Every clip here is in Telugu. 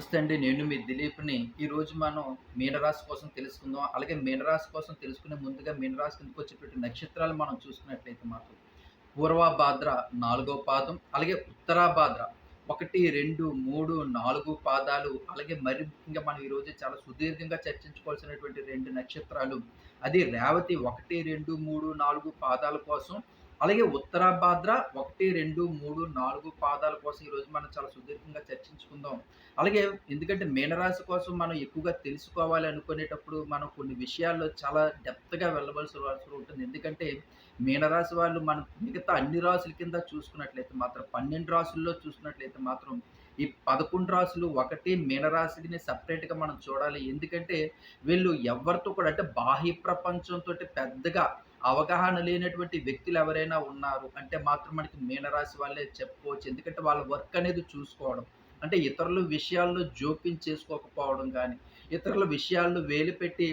నమస్తే అండి. నేను మీ దిలీప్ని. ఈరోజు మనం మీనరాశి కోసం తెలుసుకుందాం. అలాగే మీనరాశి కోసం తెలుసుకునే ముందుగా మీనరాశి కిందకు వచ్చేటువంటి నక్షత్రాలు మనం చూసుకున్నట్లయితే మాత్రం పూర్వభాద్ర నాలుగో పాదం అలాగే ఉత్తరాభాద్ర ఒకటి రెండు మూడు నాలుగు పాదాలు అలాగే మరి ముఖ్యంగా మనం ఈరోజు చాలా సుదీర్ఘంగా చర్చించుకోవాల్సినటువంటి రెండు నక్షత్రాలు. అది రేవతి ఒకటి రెండు మూడు నాలుగు పాదాల కోసం అలాగే ఉత్తరాభాద్ర ఒకటి రెండు మూడు నాలుగు పాదాల కోసం ఈరోజు మనం చాలా సుదీర్ఘంగా చర్చించుకుందాం. అలాగే ఎందుకంటే మీనరాశి కోసం మనం ఎక్కువగా తెలుసుకోవాలి అనుకునేటప్పుడు మనం కొన్ని విషయాల్లో చాలా డెప్త్గా వెళ్ళవలసి ఉంటుంది. ఎందుకంటే మీనరాశి వాళ్ళు మనం మిగతా అన్ని రాశుల కింద చూసుకున్నట్లయితే మాత్రం పన్నెండు రాశుల్లో చూసుకున్నట్లయితే మాత్రం ఈ పదకొండు రాసులు ఒకటి మీనరాశిని సపరేట్గా మనం చూడాలి. ఎందుకంటే వీళ్ళు ఎవరితో కూడా అంటే బాహ్య ప్రపంచంతో పెద్దగా అవగాహన లేనటువంటి వ్యక్తులు ఎవరైనా ఉన్నారు అంటే మాత్రం మనకి మీనరాశి వాళ్ళే చెప్పుకోవచ్చు. ఎందుకంటే వాళ్ళ వర్క్ అనేది చూసుకోవడం. అంటే ఇతరుల విషయాల్లో జోక్యం చేసుకోకపోవడం కానీ ఇతరుల విషయాల్లో వేలు పెట్టి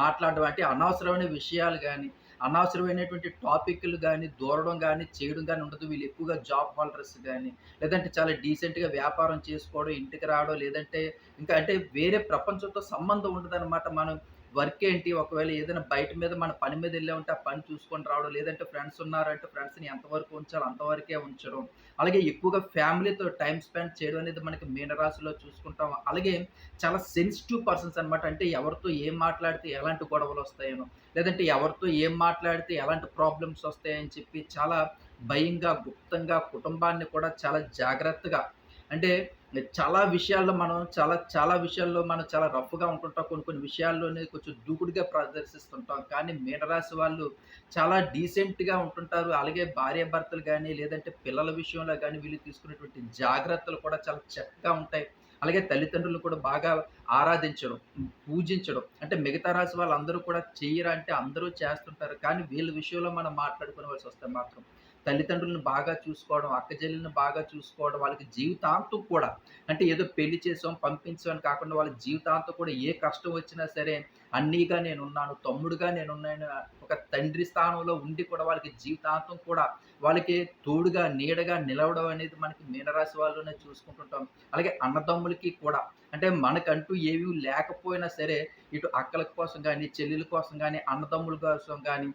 మాట్లాడడం అంటే అనవసరమైన విషయాలు కానీ అనవసరమైనటువంటి టాపిక్లు కానీ దూరడం కానీ చేయడం కానీ ఉండదు. వీళ్ళు ఎక్కువగా జాబ్ హోల్డర్స్ కానీ లేదంటే చాలా డీసెంట్గా వ్యాపారం చేసుకోవడం ఇంటికి రావడం లేదంటే ఇంకా అంటే వేరే ప్రపంచంతో సంబంధం ఉండదన్నమాట. మనం వర్క్ ఏంటి? ఒకవేళ ఏదైనా బయట మీద మన పని మీద వెళ్ళే ఉంటే ఆ పని చూసుకొని రావడం లేదంటే ఫ్రెండ్స్ ఉన్నారంటే ఫ్రెండ్స్ని ఎంతవరకు ఉంచాలో అంతవరకే ఉంచడం. అలాగే ఎక్కువగా ఫ్యామిలీతో టైం స్పెండ్ చేయడం అనేది మనకి మీనరాశిలో చూసుకుంటాం. అలాగే చాలా సెన్సిటివ్ పర్సన్స్ అనమాట అంటే ఎవరితో ఏం మాట్లాడితే ఎలాంటి గొడవలు వస్తాయనో లేదంటే ఎవరితో ఏం మాట్లాడితే ఎలాంటి ప్రాబ్లమ్స్ వస్తాయని చెప్పి చాలా భయంగా గుప్తంగా కుటుంబాన్ని కూడా చాలా జాగ్రత్తగా అంటే చాలా విషయాల్లో మనం చాలా చాలా విషయాల్లో మనం చాలా రఫ్గా ఉంటుంటాం. కొన్ని కొన్ని విషయాల్లోనే కొంచెం దూకుడుగా ప్రదర్శిస్తుంటాం. కానీ మీనరాశి వాళ్ళు చాలా డీసెంట్గా ఉంటుంటారు. అలాగే భార్యాభర్తలు కానీ లేదంటే పిల్లల విషయంలో కానీ వీళ్ళు తీసుకునేటువంటి జాగ్రత్తలు కూడా చాలా చక్కగా ఉంటాయి. అలాగే తల్లిదండ్రులు కూడా బాగా ఆరాధించడం పూజించడం. అంటే మిగతా రాశి వాళ్ళందరూ కూడా చేయరా అంటే అందరూ చేస్తుంటారు. కానీ వీళ్ళ విషయంలో మనం మాట్లాడుకోవాల్సి వస్తే మాత్రం తల్లిదండ్రులను బాగా చూసుకోవడం అక్కజల్లిని బాగా చూసుకోవడం వాళ్ళకి జీవితాంతం కూడా అంటే ఏదో పెళ్ళి చేసాం పంపించామని కాకుండా వాళ్ళ జీవితాంతం కూడా ఏ కష్టం వచ్చినా సరే అన్నీగా నేనున్నాను తమ్ముడుగా నేనున్నాను ఒక తండ్రి స్థానంలో ఉండి కూడా వాళ్ళకి జీవితాంతం కూడా వాళ్ళకి తోడుగా నీడగా నిలవడం అనేది మనకి మీనరాశి వాళ్ళునే చూసుకుంటుంటాం. అలాగే అన్నదమ్ములకి కూడా అంటే మనకంటూ ఏవి లేకపోయినా సరే ఇటు అక్కల కోసం కానీ చెల్లెల కోసం కానీ అన్నదమ్ముల కోసం కానీ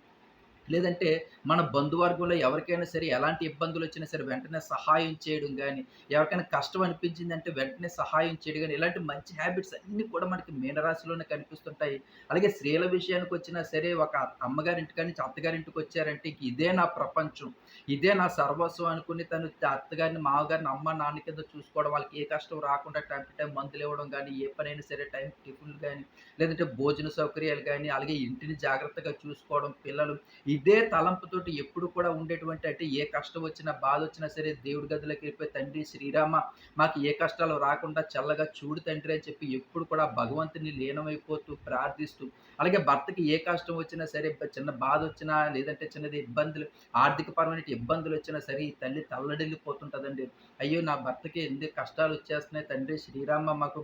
లేదంటే మన బంధువర్గంలో ఎవరికైనా సరే ఎలాంటి ఇబ్బందులు వచ్చినా సరే వెంటనే సహాయం చేయడం కానీ ఎవరికైనా కష్టం అనిపించిందంటే వెంటనే సహాయం చేయడం కానీ ఇలాంటి మంచి హ్యాబిట్స్ అన్నీ కూడా మనకి మీనరాశిలోనే కనిపిస్తుంటాయి. అలాగే స్త్రీల విషయానికి వచ్చినా సరే ఒక అమ్మగారింటి కానీ అత్తగారింటికి వచ్చారంటే ఇదే నా ప్రపంచం. ఇదే నా సర్వస్వం అనుకుని తను అత్తగారిని మామగారిని అమ్మ నాన్న కింద చూసుకోవడం వాళ్ళకి ఏ కష్టం రాకుండా టైం టు టైం మందులు ఇవ్వడం కానీ ఏ పనైనా సరే టైం టిఫిన్లు కానీ లేదంటే భోజన సౌకర్యాలు కానీ అలాగే ఇంటిని జాగ్రత్తగా చూసుకోవడం పిల్లలు ఇదే తలంపుతోటి ఎప్పుడు కూడా ఉండేటువంటి అంటే ఏ కష్టం వచ్చినా బాధ వచ్చినా సరే దేవుడి గదిలోకి వెళ్ళిపోయి తండ్రి శ్రీరామ మాకు ఏ కష్టాలు రాకుండా చల్లగా చూడు తండ్రి అని చెప్పి ఎప్పుడు కూడా భగవంతుని లీనమైపోతూ ప్రార్థిస్తూ అలాగే భర్తకి ఏ కష్టం వచ్చినా సరే చిన్న బాధ వచ్చినా లేదంటే చిన్నది ఇబ్బందులు ఆర్థిక పరమైన ఇబ్బందులు వచ్చినా సరే ఈ తల్లి తల్లడిల్లిపోతుంటుందండి. అయ్యో నా భర్తకి ఎందుకు కష్టాలు వచ్చేస్తున్నాయి తండ్రి శ్రీరామ మాకు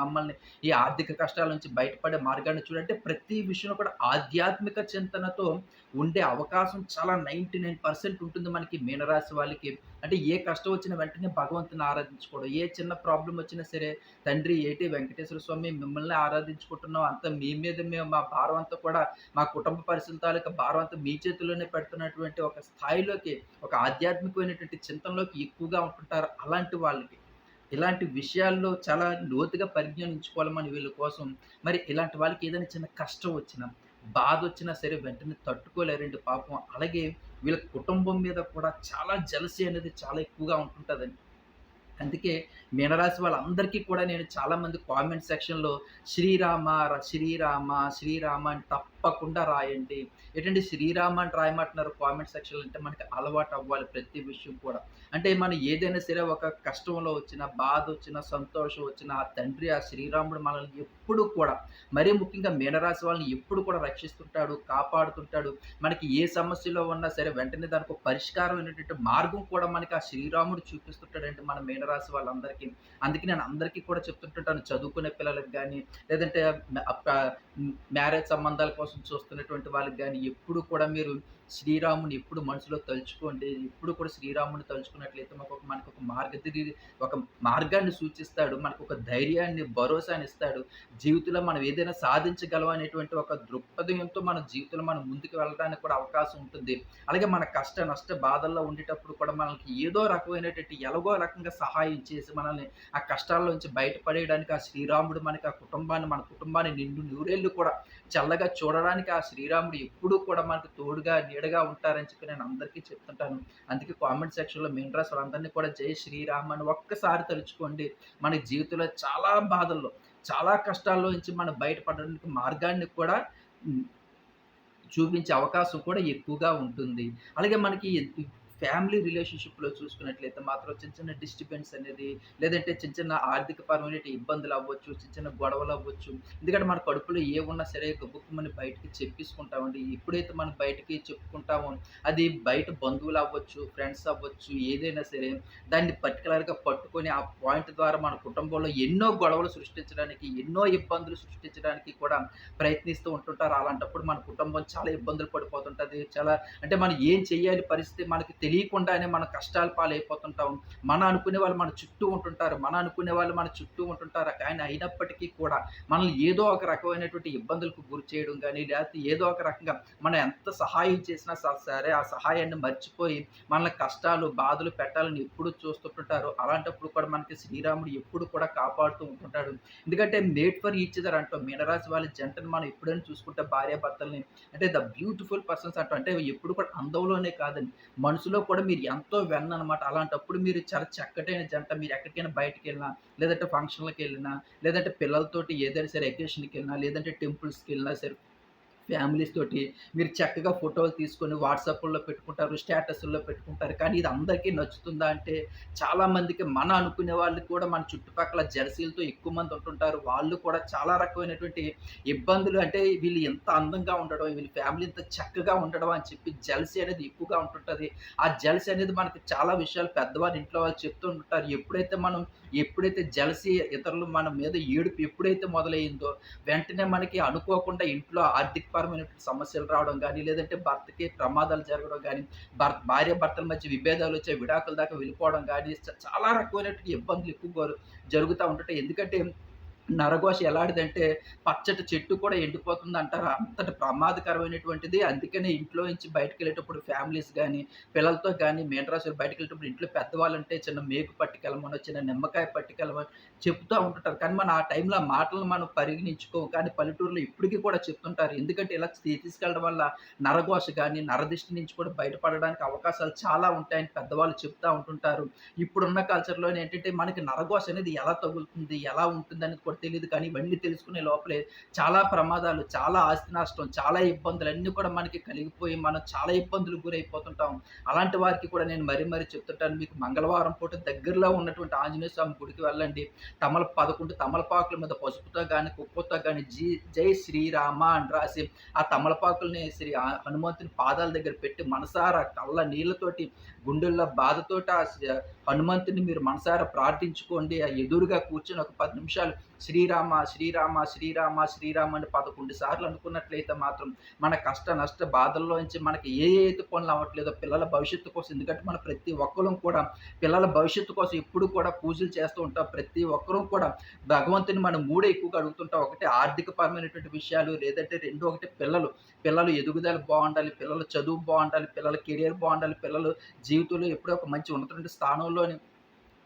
మమ్మల్ని ఈ ఆర్థిక కష్టాల నుంచి బయటపడే మార్గాన్ని చూడంటే ప్రతి విషయంలో కూడా ఆధ్యాత్మిక చింతనతో ఉండే అవకాశం చాలా నైంటీ నైన్ పర్సెంట్ ఉంటుంది మనకి మీనరాశి వాళ్ళకి. అంటే ఏ కష్టం వచ్చిన వెంటనే భగవంతుని ఆరాధించుకోవడం. ఏ చిన్న ప్రాబ్లం వచ్చినా సరే తండ్రి ఏటి వెంకటేశ్వర స్వామి మిమ్మల్ని ఆరాధించుకుంటున్నాం అంతా మీ మీద మేము మా భారం అంతా కూడా మా కుటుంబ పరిస్థితుల తాలూకా భారం అంతా మీ చేతిలోనే పెడుతున్నటువంటి ఒక స్థాయిలో స్థాయిలోకి ఒక ఆధ్యాత్మికమైనటువంటి చింతనలోకి ఎక్కువగా ఉంటుంటారు అలాంటి వాళ్ళకి. ఇలాంటి విషయాల్లో చాలా లోతుగా పరిజ్ఞానించుకోవాలి మన వీళ్ళ కోసం. మరి ఇలాంటి వాళ్ళకి ఏదైనా చిన్న కష్టం వచ్చినా బాధ వచ్చినా సరే వెంటనే తట్టుకోలేరండి పాపం. అలాగే వీళ్ళ కుటుంబం మీద కూడా చాలా జలసి అనేది చాలా ఎక్కువగా ఉంటుంటుందండి. అందుకే మీనరాశి వాళ్ళందరికీ కూడా నేను చాలామంది కామెంట్ సెక్షన్లో శ్రీరామ శ్రీరామ శ్రీరామ అని తప్పకుండా రాయండి. ఏంటంటే శ్రీరామ్ అని రాయమంటున్నారు కామెంట్ సెక్షన్ అంటే మనకి అలవాటు అవ్వాలి ప్రతి విషయం కూడా. అంటే మనం ఏదైనా సరే ఒక కష్టంలో వచ్చిన బాధ వచ్చిన సంతోషం వచ్చిన ఆ తండ్రి ఆ శ్రీరాముడు మనల్ని ఎప్పుడు కూడా మరీ ముఖ్యంగా మీనరాశి వాళ్ళని ఎప్పుడు కూడా రక్షిస్తుంటాడు కాపాడుతుంటాడు. మనకి ఏ సమస్యలో ఉన్నా సరే వెంటనే దానికి పరిష్కారం అయినటువంటి మార్గం కూడా మనకి ఆ శ్రీరాముడు చూపిస్తుంటాడంటే మన మీనరాశి వాళ్ళందరికీ. అందుకే నేను అందరికీ కూడా చెప్తుంటుంటాను చదువుకునే పిల్లలకు కానీ లేదంటే మ్యారేజ్ సంబంధాల కోసం కోసం చూస్తున్నటువంటి వాళ్ళకి కానీ ఎప్పుడు కూడా మీరు శ్రీరాముని ఎప్పుడు మనసులో తలుచుకోండి. ఎప్పుడు కూడా శ్రీరాముని తలుచుకున్నట్లయితే మనకు మనకు ఒక మార్గదిరి ఒక మార్గాన్ని సూచిస్తాడు. మనకు ఒక ధైర్యాన్ని, భరోసానిస్తాడు. జీవితంలో మనం ఏదైనా సాధించగలం అనేటువంటి ఒక దృక్పథంతో మన జీవితంలో మనం ముందుకు వెళ్ళడానికి కూడా అవకాశం ఉంటుంది. అలాగే మన కష్ట, నష్ట బాధల్లో ఉండేటప్పుడు కూడా మనకి ఏదో రకమైనటువంటి ఎలాగో రకంగా సహాయం చేసి మనల్ని ఆ కష్టాల్లో నుంచి బయటపడేయడానికి ఆ శ్రీరాముడు మనకి ఆ కుటుంబాన్ని మన కుటుంబాన్ని నిండు నూరేళ్ళు కూడా చల్లగా చూడడానికి ఆ శ్రీరాముడు ఎప్పుడూ కూడా మనకు తోడుగా, నీడగా ఉంటారని చెప్పి నేను అందరికీ చెప్తుంటాను. అందుకే కామెంట్ సెక్షన్‌లో మెయిన్ రాసి వాళ్ళందరినీ కూడా జై శ్రీరామ్ అని ఒక్కసారి తలుచుకోండి. మన జీవితంలో చాలా బాధల్లో, చాలా కష్టాల్లో నుంచి మనం బయటపడడానికి మార్గాన్ని కూడా చూపించే అవకాశం కూడా ఎక్కువగా ఉంటుంది. అలాగే మనకి ఫ్యామిలీ రిలేషన్‌షిప్‌లో చూసుకున్నట్లయితే మాత్రం చిన్న చిన్న డిస్టర్బెన్స్ అనేది లేదంటే చిన్న చిన్న ఆర్థిక పరమైన ఇబ్బందులు అవ్వచ్చు, చిన్న చిన్న గొడవలు అవ్వచ్చు. ఎందుకంటే మన కడుపులో ఏమున్నా సరే గబుక్కుమని బయటికి చెప్పేసుకుంటామండి. ఎప్పుడైతే మనం బయటికి చెప్పుకుంటామో అది బయట బంధువులు అవ్వచ్చు, ఫ్రెండ్స్ అవ్వచ్చు, ఏదైనా సరే దాన్ని పర్టికులర్గా పట్టుకొని ఆ పాయింట్ ద్వారా మన కుటుంబంలో ఎన్నో గొడవలు సృష్టించడానికి, ఎన్నో ఇబ్బందులు సృష్టించడానికి కూడా ప్రయత్నిస్తూ ఉంటుంటారు. అలాంటప్పుడు మన కుటుంబం చాలా ఇబ్బందులు పడిపోతుంటుంది చాలా అంటే మనం ఏం చేయాలి పరిస్థితి మనకి తెలియకుండానే మన కష్టాల పాలైపోతుంటాం. మన అనుకునే వాళ్ళు మన చుట్టూ ఉంటుంటారు. మన అనుకునే వాళ్ళు మన చుట్టూ ఉంటుంటారు. కానీ అయినప్పటికీ కూడా మనల్ని ఏదో ఒక రకమైనటువంటి ఇబ్బందులకు గురి చేయడం కానీ లేకపోతే ఏదో ఒక రకంగా మనం ఎంత సహాయం చేసినా సరే ఆ సహాయాన్ని మర్చిపోయి మనల్ని కష్టాలు, బాధలు పెట్టాలని ఎప్పుడు చూస్తుంటుంటారు. అలాంటప్పుడు కూడా మనకి శ్రీరాముడు ఎప్పుడు కూడా కాపాడుతూ ఉంటుంటాడు. ఎందుకంటే మేడ్ ఫర్ ఈచ్ అదర్ అంటాం. మీనరాశి వాళ్ళ జంటను మనం ఎప్పుడైనా చూసుకుంటే భార్యాభర్తల్ని అంటే ద బ్యూటిఫుల్ పర్సన్స్ అంటాం. అంటే ఎప్పుడు కూడా అందంలోనే కాదని మనసులో కూడా మీరు ఎంతో వెన్న అనమాట అలాంటప్పుడు మీరు చాలా చక్కటైన జంట. మీరు ఎక్కడికైనా బయటికెళ్ళినా, లేదంటే ఫంక్షన్‌లకెళ్ళినా, లేదంటే పిల్లలతోటి ఏదైనా సరే అకేషన్‌కెళ్ళినా, లేదంటే టెంపుల్స్కి వెళ్ళినా సరే ఫ్యామిలీస్ తోటి మీరు చక్కగా ఫోటోలు తీసుకొని వాట్సాప్లో పెట్టుకుంటారు. స్టేటస్లో పెట్టుకుంటారు. కానీ ఇది అందరికీ నచ్చుతుందా అంటే చాలామందికి మన అనుకునే వాళ్ళు కూడా మన చుట్టుపక్కల జెలసీలతో ఎక్కువ మంది ఉంటుంటారు. వాళ్ళు కూడా చాలా రకమైనటువంటి ఇబ్బందులు అంటే వీళ్ళు ఎంత అందంగా ఉండడం, వీళ్ళ ఫ్యామిలీ ఇంత చక్కగా ఉండడం అని చెప్పి జెల్సీ అనేది ఎక్కువగా ఉంటుంటుంది ఆ జెలసీ అనేది మనకి చాలా విషయాలు పెద్దవారు ఇంట్లో వాళ్ళు చెప్తూ ఉంటారు. ఎప్పుడైతే మనం ఎప్పుడైతే జెలసీ ఇతరులు మన మీద ఏడుపు ఎప్పుడైతే మొదలయ్యిందో వెంటనే మనకి అనుకోకుండా ఇంట్లో ఆర్థిక పరమైనటువంటి సమస్యలు రావడం కానీ లేదంటే భర్తకి ప్రమాదాలు జరగడం కానీ భర్త భార్య భర్తల మధ్య విభేదాలు వచ్చే విడాకుల దాకా వెళ్ళిపోవడం కానీ చాలా రకమైనటువంటి ఇబ్బందులు ఎక్కువగా జరుగుతా ఉంటుంటాయి. ఎందుకంటే నరఘోష ఎలాంటిదంటే పచ్చటి చెట్టు కూడా ఎండిపోతుంది అంటారు అంతటి ప్రమాదకరమైనటువంటిది. అందుకనే ఇంట్లో నుంచి బయటికెళ్ళేటప్పుడు ఫ్యామిలీస్ కానీ పిల్లలతో కానీ మేనరాశులు బయటకు వెళ్ళేటప్పుడు ఇంట్లో పెద్దవాళ్ళుంటే చిన్న మేకు పట్టుకెళ్ళమనో, చిన్న నిమ్మకాయ పట్టుకెళ్ళమని చెప్తూ ఉంటుంటారు. కానీ మనం ఆ టైంలో మాటలు మనం పరిగణించుకో కానీ పల్లెటూరులో ఇప్పటికీ కూడా చెప్తుంటారు. ఎందుకంటే ఇలా తీసుకెళ్ళడం వల్ల నరఘోష కానీ నరదిష్టి నుంచి కూడా బయటపడడానికి అవకాశాలు చాలా ఉంటాయని పెద్దవాళ్ళు చెప్తూ ఉంటుంటారు. ఇప్పుడున్న కల్చర్లో ఏంటంటే మనకి నరఘోష అనేది ఎలా తగులుతుంది, ఎలా ఉంటుంది అనేది కూడా తెలియదు కానీ ఇవన్నీ తెలుసుకునే లోపలే చాలా ప్రమాదాలు, చాలా ఆస్తి నష్టం, చాలా ఇబ్బందులన్నీ కూడా మనకి కలిగిపోయి మనం చాలా ఇబ్బందులు గురైపోతుంటాం. అలాంటి వారికి కూడా నేను మరీ మరీ చెప్తుంటాను. మీకు మంగళవారం పూట దగ్గరలో ఉన్నటువంటి ఆంజనేయ స్వామి గుడికి వెళ్ళండి. తమల 11 తమలపాకుల మీద పసుపుతో కానీ కుప్పతో కానీ జీ జై శ్రీరామ అని రాసి ఆ తమలపాకుల్ని శ్రీ ఆ హనుమంతుని పాదాల దగ్గర పెట్టి మనసారా కళ్ళ నీళ్ళతోటి, గుండెల్లో బాధతోటి ఆ హనుమంతుని మీరు మనసారా ప్రార్థించుకోండి. ఆ ఎదురుగా కూర్చొని ఒక పది నిమిషాలు శ్రీరామ, శ్రీరామ, శ్రీరామ, శ్రీరామ అని 11 సార్లు అనుకున్నట్లయితే మాత్రం మన కష్ట, నష్ట బాధల్లో నుంచి మనకి ఏ ఏది పనులు అవ్వట్లేదో పిల్లల భవిష్యత్తు కోసం ఎందుకంటే మనం ప్రతి ఒక్కరం కూడా పిల్లల భవిష్యత్తు కోసం ఎప్పుడు కూడా పూజలు చేస్తూ ఉంటాం. ప్రతి ఒక్కరం కూడా భగవంతుని మనం మూడే ఎక్కువగా అడుగుతుంటాం. ఒకటి ఆర్థికపరమైనటువంటి విషయాలు, లేదంటే రెండు ఒకటి పిల్లలు. పిల్లలు ఎదుగుదల బాగుండాలి పిల్లల చదువు బాగుండాలి పిల్లల కెరియర్ బాగుండాలి పిల్లలు జీవితంలో ఎప్పుడో ఒక మంచి ఉన్నటువంటి స్థానంలోని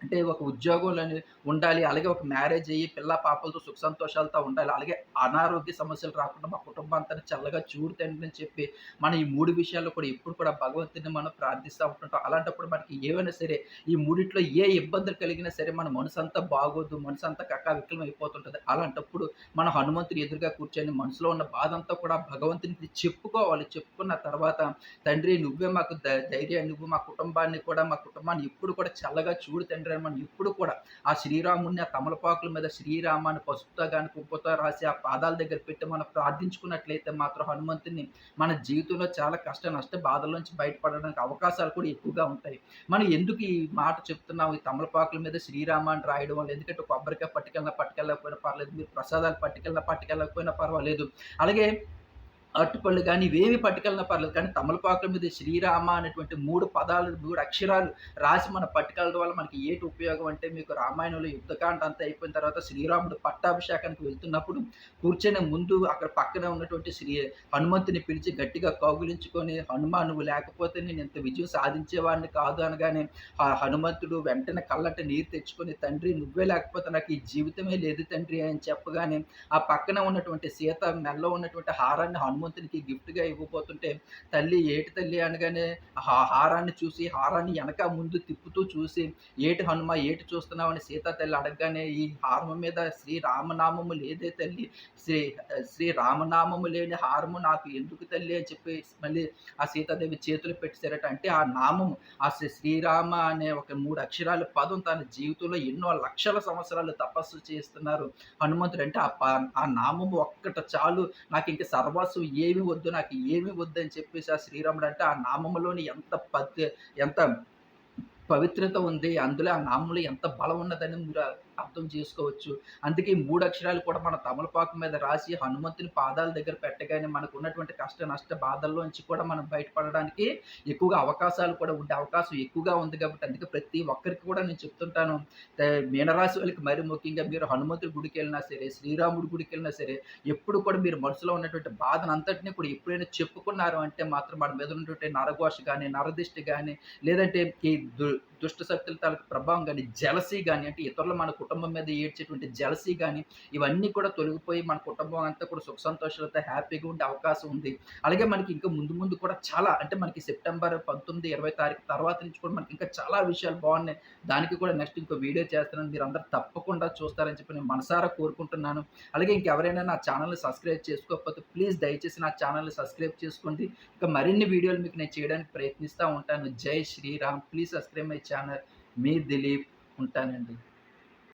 అంటే ఒక ఉద్యోగంలోని ఉండాలి. అలాగే ఒక మ్యారేజ్ అయ్యి పిల్ల పాపలతో సుఖ సంతోషాలతో ఉండాలి. అలాగే అనారోగ్య సమస్యలు రాకుండా మా కుటుంబం చల్లగా చూడు తండ్రి అని చెప్పి మనం ఈ మూడు విషయాల్లో కూడా ఎప్పుడు కూడా భగవంతుని మనం ప్రార్థిస్తూ ఉంటుంటాం. అలాంటప్పుడు మనకి ఏవైనా సరే ఈ మూడిట్లో ఏ ఇబ్బందులు కలిగినా సరే మన మనసంతా బాగోదు. మనసంతా కకావికలం అయిపోతుంటుంది అలాంటప్పుడు మన హనుమంతుని ఎదురుగా కూర్చొని మనసులో ఉన్న బాధంతా కూడా భగవంతునికి చెప్పుకోవాలి. చెప్పుకున్న తర్వాత తండ్రి నువ్వే మాకు ధైర్యం ధైర్యాన్ని నువ్వు మా కుటుంబాన్ని కూడా మా కుటుంబాన్ని ఎప్పుడు కూడా చల్లగా చూడు తండ్రి అని మనం ఎప్పుడు కూడా ఆ శ్రీరాముని ఆ తమలపాకుల మీద శ్రీరామాన్ని పసుపుతో కానీ కుంకుమతో రాసి ఆ పాదాల దగ్గర పెట్టి మనం ప్రార్థించుకున్నట్లయితే మాత్రం హనుమంతుడిని మన జీవితంలో చాలా కష్ట, నష్ట బాధల నుంచి బయటపడడానికి అవకాశాలు కూడా ఎక్కువగా ఉంటాయి. మనం ఎందుకు ఈ మాట చెప్తున్నాం? ఈ తమలపాకుల మీద శ్రీరామాన్ని రాయడం వల్ల ఎందుకంటే కొబ్బరికాయ పట్టుకెళ్ళినా పట్టుకెళ్ళకపోయినా పర్లేదు. మీరు ప్రసాదాలు పట్టుకెళ్ళినా పట్టుకెళ్ళకపోయినా పర్వాలేదు. అలాగే అరటిపళ్ళు కానీ ఇవేమి పట్టుకెళ్ళినా పర్లేదు. కానీ తమలపాకుల మీద శ్రీరామ అనేటువంటి మూడు పదాలు, మూడు అక్షరాలు రాసి మన పట్టుకెళ్ళడం వల్ల మనకి ఏటి ఉపయోగం అంటే మీకు రామాయణంలో యుద్ధకాండ అంతా అయిపోయిన తర్వాత శ్రీరాముడు పట్టాభిషేకానికి వెళ్తున్నప్పుడు కూర్చొని ముందు అక్కడ పక్కనే ఉన్నటువంటి శ్రీ హనుమంతుని పిలిచి గట్టిగా కౌగిలించుకొని హనుమా నువ్వు లేకపోతే నేను ఇంత విజయం సాధించేవాడిని కాదు అనగానే ఆ హనుమంతుడు వెంటనే కళ్ళంట నీరు తెచ్చుకొని తండ్రి నువ్వే లేకపోతే నాకు ఈ జీవితమే లేదు తండ్రి అని చెప్పగానే ఆ పక్కన ఉన్నటువంటి సీత మెల్ల ఉన్నటువంటి హారాన్ని హనుమంతునికి గిఫ్ట్‌గా ఇవ్వబోతుంటే, తల్లి ఏటి తల్లి? అనగానే ఆ హారాన్ని చూసి, హారాన్ని వెనక ముందు తిప్పుతూ చూసి, "ఏటి హనుమ ఏటి చూస్తున్నామని సీతా తల్లి అడగగానే, "ఈ హారము మీద శ్రీ రామనామము లేదే తల్లి. శ్రీ శ్రీ రామనామము లేని హారము నాకు ఎందుకు తల్లి" అని చెప్పి మళ్ళీ ఆ సీతాదేవి చేతులు పెట్టేశారట అంటే ఆ నామము ఆ శ్రీ శ్రీరామ అనే ఒక మూడు అక్షరాల పదం తన జీవితంలో ఎన్నో లక్షల సంవత్సరాలు తపస్సు చేస్తున్నారు. హనుమంతుడు. అంటే ఆ ప ఆ నామము ఒక్కట చాలు. నాకు ఇంకా సర్వస్వం ఏమి వద్దు, నాకు ఏమి వద్దు అని చెప్పేసి ఆ శ్రీరాముడు అంటే ఆ నామములోని ఎంత పత్ ఎంత పవిత్రత ఉంది. అందులో ఆ నామంలో ఎంత బలం ఉన్నదని మీరు అర్థం చేసుకోవచ్చు. అందుకే మూడు అక్షరాలు కూడా మన తమలపాకు మీద రాసి హనుమంతుని పాదాల దగ్గర పెట్టగానే మనకు ఉన్నటువంటి కష్ట నష్ట బాధల్లోంచి కూడా మనం బయటపడడానికి ఎక్కువగా అవకాశాలు కూడా ఉండే అవకాశం ఎక్కువగా ఉంది కాబట్టి అందుకే ప్రతి ఒక్కరికి కూడా నేను చెప్తుంటాను. మీనరాశి వాళ్ళకి మరి ముఖ్యంగా మీరు హనుమంతుడి గుడికెళ్ళినా సరే, శ్రీరాముడి గుడికెళ్ళినా సరే, ఎప్పుడు కూడా మీరు మనసులో ఉన్నటువంటి బాధనంతటిని కూడా ఎప్పుడైనా చెప్పుకున్నారు అంటే మాత్రం మన మీద ఉన్నటువంటి నరఘోష కానీ నరదిష్టి కానీ లేదంటే ఈ దు దుష్ట శక్తుల తాలూకు ప్రభావం కానీ జెలసీ కానీ అంటే ఇతరులు మన కుటుంబం మీద ఏడ్చేటువంటి జెలసీ కానీ ఇవన్నీ కూడా తొలగిపోయి మన కుటుంబం అంతా కూడా సుఖ సంతోషాలతో హ్యాపీగా ఉండే అవకాశం ఉంది. అలాగే మనకి ఇంకా ముందు ముందు కూడా చాలా అంటే మనకి సెప్టెంబర్ 19, 20 తారీఖు తర్వాత నుంచి కూడా మనకి ఇంకా చాలా విషయాలు బాగున్నాయి. దానికి కూడా నెక్స్ట్ ఇంకో వీడియో చేస్తున్నాను. అందరూ తప్పకుండా చూస్తారని చెప్పి నేను మనసారా కోరుకుంటున్నాను. అలాగే ఇంకెవరైనా నా ఛానల్ని సబ్స్క్రైబ్ చేసుకోకపోతే ప్లీజ్ దయచేసి నా ఛానల్ని సబ్స్క్రైబ్ చేసుకోండి. ఇంకా మరిన్ని వీడియోలు మీకు నేను చేయడానికి ప్రయత్నిస్తూ ఉంటాను. జై Sriram. Please subscribe my channel. మీ దిలీప్. ఉంటానండి.